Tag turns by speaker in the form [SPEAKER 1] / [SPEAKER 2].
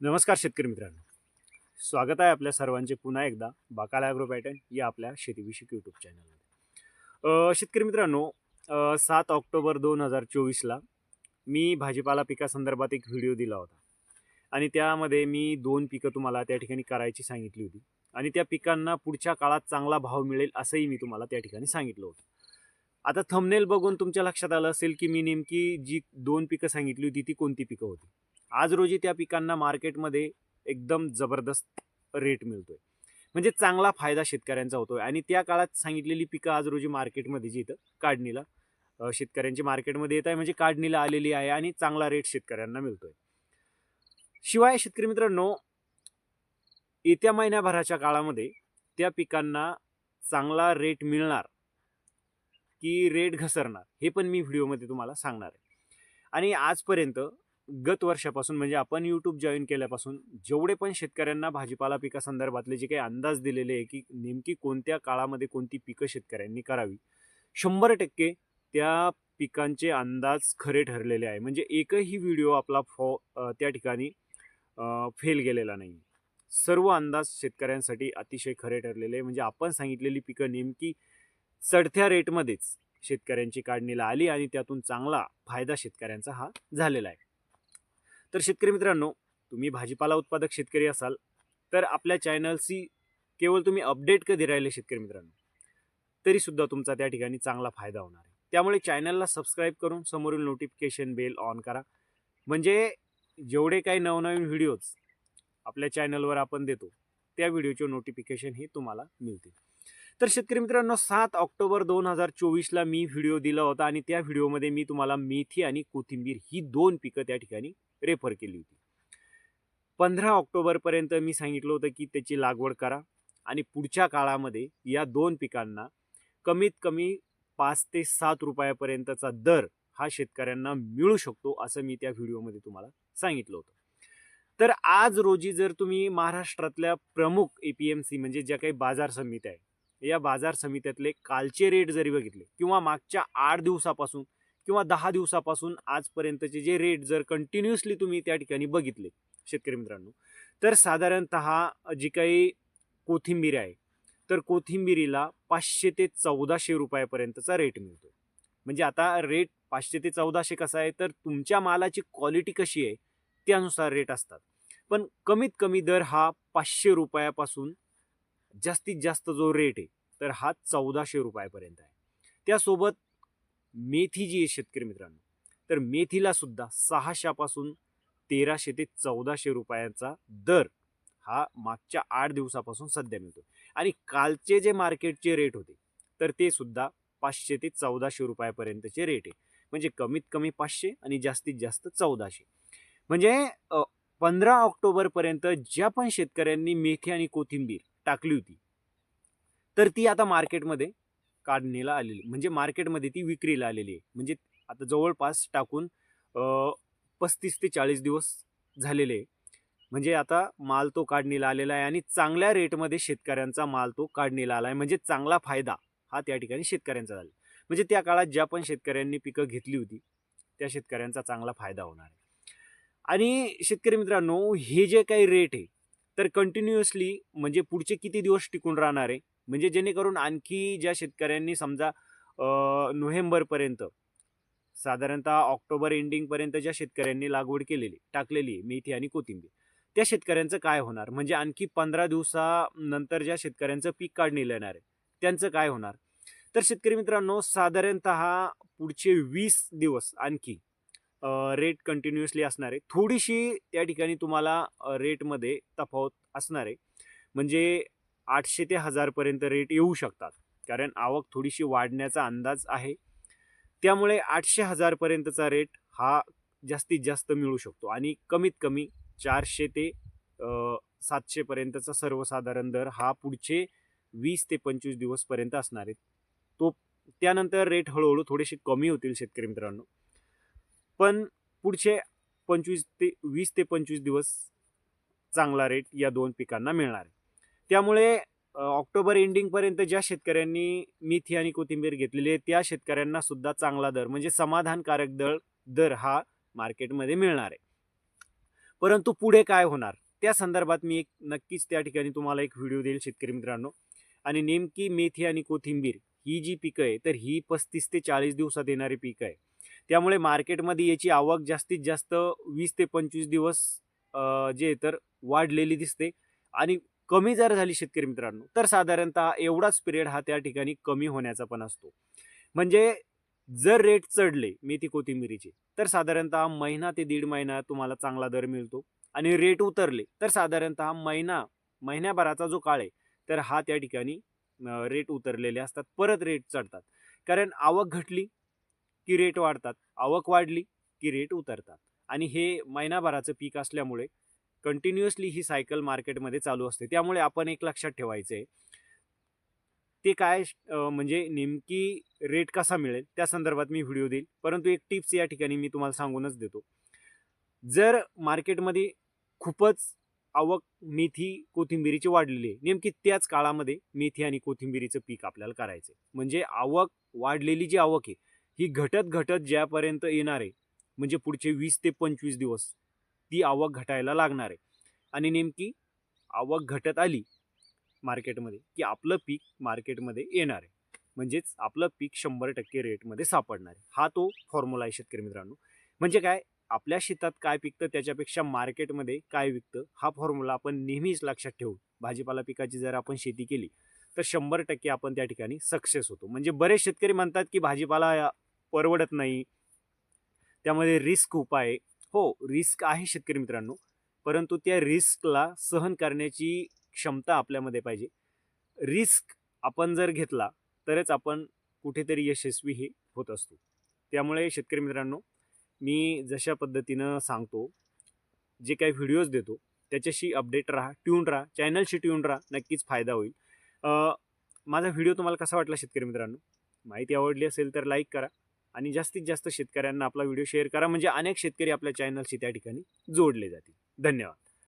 [SPEAKER 1] नमस्कार शेतकरी मित्रांनो. स्वागत आहे आपल्या सर्वांचे पुन्हा एकदा बाकाला ॲग्रो पॅटर्न या आपल्या शेतीविषयक यूट्यूब चॅनलमध्ये शेतकरी मित्रांनो सात ऑक्टोबर दोन हजार चोवीसला मी भाजीपाला पिकासंदर्भात एक व्हिडिओ दिला होता. आणि त्यामध्ये मी दोन पिकं तुम्हाला त्या ठिकाणी करायची सांगितली होती. आणि त्या पिकांना पुढच्या काळात चांगला भाव मिळेल असंही मी तुम्हाला त्या ठिकाणी सांगितलं होतं. आता थंबनेल बघून तुमच्या लक्षात आलं असेल की मी नेमकी जी दोन पिकं सांगितली होती ती कोणती पिकं होती? आज रोजी त्या पिकांना मार्केटमध्ये एकदम जबरदस्त रेट मिळतो आहे म्हणजे चांगला फायदा शेतकऱ्यांचा होतो आहे आणि त्या काळात सांगितलेली पिकं आज रोजी मार्केटमध्ये जी इथं काढणीला शेतकऱ्यांची मार्केटमध्ये येत आहे म्हणजे काढणीला आलेली आहे आणि चांगला रेट शेतकऱ्यांना मिळतो आहे शिवाय शेतकरी मित्रांनो येत्या महिन्याभराच्या काळामध्ये त्या पिकांना चांगला रेट मिळणार की रेट घसरणार हे पण मी व्हिडिओमध्ये तुम्हाला सांगणार आहे. आणि आजपर्यंत गत वर्षापासून म्हणजे आपण यूट्यूब जॉईन केल्यापासून जेवढे पण शेतकऱ्यांना भाजीपाला पिकासंदर्भातले जे काही अंदाज दिलेले आहे की नेमकी कोणत्या काळामध्ये कोणती पिकं शेतकऱ्यांनी करावी शंभर टक्के त्या पिकांचे अंदाज खरे ठरलेले आहे. म्हणजे एकही व्हिडिओ आपला फॉ त्या ठिकाणी फेल गेलेला नाही. सर्व अंदाज शेतकऱ्यांसाठी अतिशय खरे ठरलेले आहे. म्हणजे आपण सांगितलेली पिकं नेमकी चढत्या रेटमध्येच शेतकऱ्यांची काढणीला आली आणि त्यातून चांगला फायदा शेतकऱ्यांचा हा झालेला आहे. तर शेतकरी मित्रांनो तुम्ही भाजीपाला उत्पादक शेतकरी असाल तर आपल्या चॅनलशी केवळ तुम्ही अपडेट कधी राहिले शेतकरी मित्रांनो तरीसुद्धा तुमचा त्या ठिकाणी चांगला फायदा होणार आहे. त्यामुळे चॅनलला सबस्क्राईब करून समोरील नोटिफिकेशन बेल ऑन करा. म्हणजे जेवढे काही नवनवीन व्हिडिओज आपल्या चॅनलवर आपण देतो त्या व्हिडिओचे नोटिफिकेशन हे तुम्हाला मिळतील. तर शेतकरी मित्रांनो सात ऑक्टोबर दोन हजार चोवीसला मी व्हिडिओ दिला होता आणि त्या व्हिडिओमध्ये मी तुम्हाला मेथी आणि कोथिंबीर ही दोन पिकं त्या ठिकाणी रेफर केली होती. पंधरा ऑक्टोबरपर्यंत मी सांगितलं होतं की त्याची लागवड करा आणि पुढच्या काळामध्ये या दोन पिकांना कमीत कमी पाच ते सात रुपयापर्यंतचा दर हा शेतकऱ्यांना मिळू शकतो असं मी त्या व्हिडिओमध्ये तुम्हाला सांगितलं होतं. तर आज रोजी जर तुम्ही महाराष्ट्रातल्या प्रमुख ए पी एम सी म्हणजे ज्या काही बाजार समित्या आहे या बाजार समित्यातले कालचे रेट जरी बघितले किंवा मागच्या आठ दिवसापासून किंवा दहा दिवसापासून आजपर्यंतचे जे रेट जर कंटिन्युअसली तुम्ही त्या ठिकाणी बघितले शेतकरी मित्रांनो तर साधारणत जी काही कोथिंबीर आहे तर कोथिंबिरीला पाचशे ते चौदाशे रुपयापर्यंतचा रेट मिळतो. म्हणजे आता रेट पाचशे ते चौदाशे कसा आहे तर तुमच्या मालाची क्वालिटी कशी आहे त्यानुसार रेट असतात. पण कमीत कमी दर हा पाचशे रुपयापासून जास्तीत जास्त जो रेट आहे तर हा चौदाशे रुपयापर्यंत आहे. त्यासोबत मेथी जी आहे शेतकरी मित्रांनो तर मेथीला सुद्धा सहाशेपासून तेराशे ते चौदाशे रुपयांचा दर हा मागच्या आठ दिवसापासून सध्या मिळतो आणि कालचे जे मार्केटचे रेट होते तर ते सुद्धा पाचशे ते चौदाशे रुपयापर्यंतचे रेट आहे. म्हणजे कमीत कमी पाचशे आणि जास्तीत जास्त चौदाशे. म्हणजे पंधरा ऑक्टोबरपर्यंत ज्या पण शेतकऱ्यांनी मेथी आणि कोथिंबीर टाकली होती तर ती आता मार्केटमध्ये काढणीला आलेली. म्हणजे मार्केटमध्ये ती विक्रीला आलेली आहे. म्हणजे आता जवळपास टाकून पस्तीस ते चाळीस दिवस झालेले आहे. म्हणजे आता माल तो काढणीला आलेला आहे आणि चांगल्या रेटमध्ये शेतकऱ्यांचा माल तो काढणीला आला आहे. म्हणजे चांगला फायदा हा त्या ठिकाणी शेतकऱ्यांचा झाला. म्हणजे त्या काळात ज्या पण शेतकऱ्यांनी पिकं घेतली होती त्या शेतकऱ्यांचा चांगला फायदा होणार आहे. आणि शेतकरी मित्रांनो हे जे काही रेट आहे तर कंटिन्युअसली म्हणजे पुढचे किती दिवस टिकून राहणार आहे? म्हणजे जेणेकरून आणखी ज्या शेतकऱ्यांनी समजा नोव्हेंबरपर्यंत साधारणतः ऑक्टोबर एंडिंगपर्यंत ज्या शेतकऱ्यांनी लागवड केलेली टाकलेली आहे मेथी आणि कोथिंबीर त्या शेतकऱ्यांचं काय होणार? म्हणजे आणखी पंधरा दिवसानंतर ज्या शेतकऱ्यांचं पीक काढणीला येणार आहे त्यांचं काय होणार? तर शेतकरी मित्रांनो साधारणत पुढचे वीस दिवस आणखी रेट कंटिन्युअसली असणार आहे. थोडीशी त्या ठिकाणी तुम्हाला रेटमध्ये तफावत असणार आहे. म्हणजे आठशे ते हजारपर्यंत रेट येऊ शकतात. कारण आवक थोडीशी वाढण्याचा अंदाज आहे. त्यामुळे आठशे हजारपर्यंतचा रेट हा जास्तीत जास्त मिळू शकतो. आणि कमीत कमी चारशे ते सातशेपर्यंतचा सर्वसाधारण दर हा पुढचे वीस ते पंचवीस दिवसपर्यंत असणार आहेत तो त्यानंतर रेट हळूहळू थोडेसे कमी होतील शेतकरी मित्रांनो. पण पुढचे पंचवीस ते वीस ते पंचवीस दिवस चांगला रेट या दोन पिकांना मिळणार आहे. त्यामुळे ऑक्टोबर एंडिंगपर्यंत ज्या शेतकऱ्यांनी मेथी आणि कोथिंबीर घेतलेली आहे त्या शेतकऱ्यांना सुद्धा चांगला दर म्हणजे समाधानकारक दर दर हा मार्केटमध्ये मिळणार आहे. परंतु पुढे काय होणार? त्या संदर्भात मी एक नक्कीच त्या ठिकाणी तुम्हाला एक व्हिडिओ देईल शेतकरी मित्रांनो. आणि नेमकी मेथी आणि कोथिंबीर ही जी पिकं आहे तर ही पस्तीस ते चाळीस दिवसात येणारी पिकं आहे. त्यामुळे मार्केटमध्ये याची आवक जास्तीत जास्त वीस ते पंचवीस दिवस जे तर वाढलेली दिसते. आणि कमी जर झाली शेतकरी मित्रांनो तर साधारणतः एवढाच पिरियड हा त्या ठिकाणी कमी होण्याचा पण असतो. म्हणजे जर रेट चढले मेथी कोथिंबिरीचे तर साधारणतः महिना ते दीड महिना तुम्हाला चांगला दर मिळतो. आणि रेट उतरले तर साधारणतः महिना महिन्याभराचा जो काळ आहे तर हा त्या ठिकाणी रेट उतरलेले असतात. परत रेट चढतात. कारण आवक घटली की रेट वाढतात. आवक वाढली की रेट उतरतात. आणि हे महिनाभराचं पीक असल्यामुळे कंटिन्युअसली ही सायकल मार्केटमध्ये चालू असते. त्यामुळे आपण एक लक्षात ठेवायचं आहे. ते काय म्हणजे नेमकी रेट कसा मिळेल? त्या संदर्भात मी व्हिडिओ देईल. परंतु एक टिप्स या ठिकाणी मी तुम्हाला सांगूनच देतो. जर मार्केटमध्ये खूपच आवक मेथी कोथिंबिरीची वाढलेली आहे नेमकी त्याच काळामध्ये मेथी आणि कोथिंबिरीचं पीक आपल्याला करायचं आहे म्हणजे आवक वाढलेली जी आवक आहे ही घटत घटत ज्यापर्यंत येणार आहे म्हणजे पुढचे वीस ते पंचवीस दिवस ती आवक घटायला लागणार आहे. आणि नेमकी आवक घटत आली मार्केटमध्ये की आपलं पीक मार्केटमध्ये येणार आहे. म्हणजेच आपलं पीक शंभर टक्के रेटमध्ये सापडणार आहे. हा तो फॉर्म्युला आहे शेतकरी मित्रांनो. म्हणजे काय? आपल्या शेतात काय पिकतं त्याच्यापेक्षा मार्केटमध्ये काय विकतं हा फॉर्म्युला आपण नेहमीच लक्षात ठेवू भाजीपाला पिकाची जर आपण शेती केली तर शंभर टक्के आपण त्या ठिकाणी सक्सेस होतो. म्हणजे बरेच शेतकरी म्हणतात की भाजीपाला या परवडत नाही त्यामध्ये रिस्क खूप आहे. हो रिस्क आहे शेतकरी मित्रांनो. परंतु त्या रिस्कला सहन करण्याची क्षमता आपल्यामध्ये पाहिजे. रिस्क आपण जर घेतला तरच आपण कुठेतरी यशस्वी हे होत असतो. त्यामुळे शेतकरी मित्रांनो मी जशा पद्धतीनं सांगतो जे काही व्हिडिओज देतो त्याच्याशी अपडेट राहा ट्यून राहा चॅनलशी ट्यून राहा नक्कीच फायदा होईल. माझा व्हिडिओ तुम्हाला कसा वाटला शेतकरी मित्रांनो? माहिती आवडली असेल तर लाईक करा. आणि जास्तीत जास्त शेतकऱ्यांना आपला व्हिडिओ शेअर करा. म्हणजे अनेक शेतकरी आपल्या चॅनलशी त्या ठिकाणी जोडले जातील. धन्यवाद.